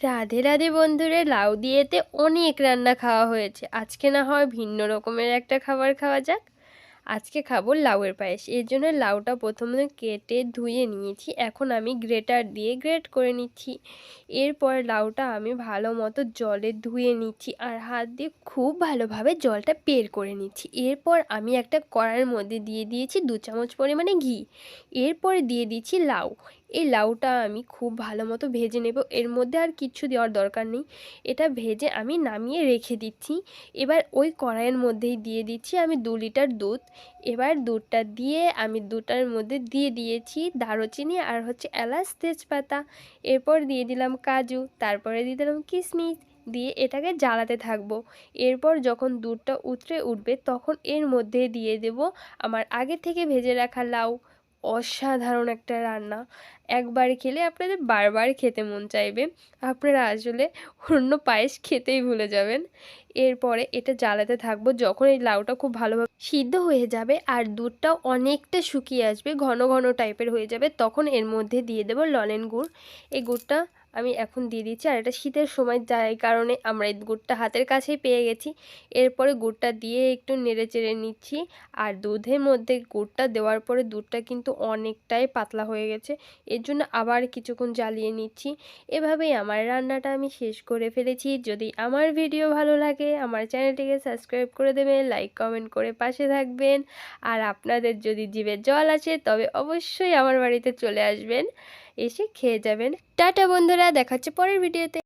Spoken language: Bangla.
রাধে রাধে বন্ধুরা, লাউ দিয়েতে অনেক রান্না খাওয়া হয়েছে। আজকে না হয় ভিন্ন রকমের একটা খাবার খাওয়া যাক। আজকে খাব লাউয়ের পায়েস। এর জন্য লাউটা প্রথমে কেটে ধুয়ে নিয়েছি। এখন আমি গ্রেটার দিয়ে গ্রেট করে নিচ্ছি। এরপর লাউটা আমি ভালো মতো জলে ধুয়ে নিচ্ছি আর হাত দিয়ে খুব ভালোভাবে জলটা বের করে নিচ্ছি। এরপর আমি একটা কড়াইয়ের মধ্যে দিয়ে দিয়েছি দু চামচ পরিমাণে ঘি। এরপর দিয়ে দিচ্ছি লাউ। এই লাউটা আমি খুব ভালো মতো ভেজে নেব। এর মধ্যে আর কিচ্ছু দেওয়ার দরকার নেই। এটা ভেজে আমি নামিয়ে রেখে দিচ্ছি। এবার ওই কড়াইয়ের মধ্যেই দিয়ে দিচ্ছি আমি দু লিটার দুধ। এবার দুধটা দিয়ে আমি দুটার মধ্যে দিয়ে দিয়েছি দারুচিনি আর হচ্ছে এলাচ তেজপাতা। এরপর দিয়ে দিলাম কাজু, তারপরে দিয়ে দিলাম কিশমিশ দিয়ে এটাকে জ্বালাতে থাকব। এরপর যখন দুধটা উতরে উঠবে তখন এর মধ্যে দিয়ে দেব আমার আগে থেকে ভেজে রাখা লাউ। অসাধারণ একটা রান্না। একবার খেলে আপনাদের বারবার খেতে মন চাইবে। আপনারা আসলে অন্য পায়েস খেতেই ভুলে যাবেন। এরপরে এটা জ্বালাতে থাকব যখন এই লাউটা খুব ভালোভাবে সিদ্ধ হয়ে যাবে আর দুধটাও অনেকটা শুকিয়ে আসবে, ঘন ঘন টাইপের হয়ে যাবে, তখন এর মধ্যে দিয়ে দেবো ললেন গুড়। এই গুড়টা আমি এখন দিয়ে দিচ্ছি আর এটা শীতের সময় যাই কারণে আমরা এই গুড়টা হাতের কাছেই পেয়ে গেছি। এরপরে গুড়টা দিয়ে একটু নেড়ে চেড়ে নিচ্ছি আর দুধের মধ্যে গুড়টা দেওয়ার পরে দুধটা কিন্তু অনেকটাই পাতলা হয়ে গেছে, এর জন্য আবার কিছুক্ষণ জ্বালিয়ে নিচ্ছি। এভাবেই আমার রান্নাটা আমি শেষ করে ফেলেছি। যদি আমার ভিডিও ভালো লাগে আমার চ্যানেলটিকে সাবস্ক্রাইব করে দেবেন, লাইক, কমেন্ট করে পাশে থাকবেন। আর আপনাদের যদি জীবে জল আছে, তবে অবশ্যই আমার বাড়িতে চলে আসবেন। এসে খেয়ে যাবেন। টাটা বন্ধুরা, দেখাচ্ছে পরের ভিডিওতে।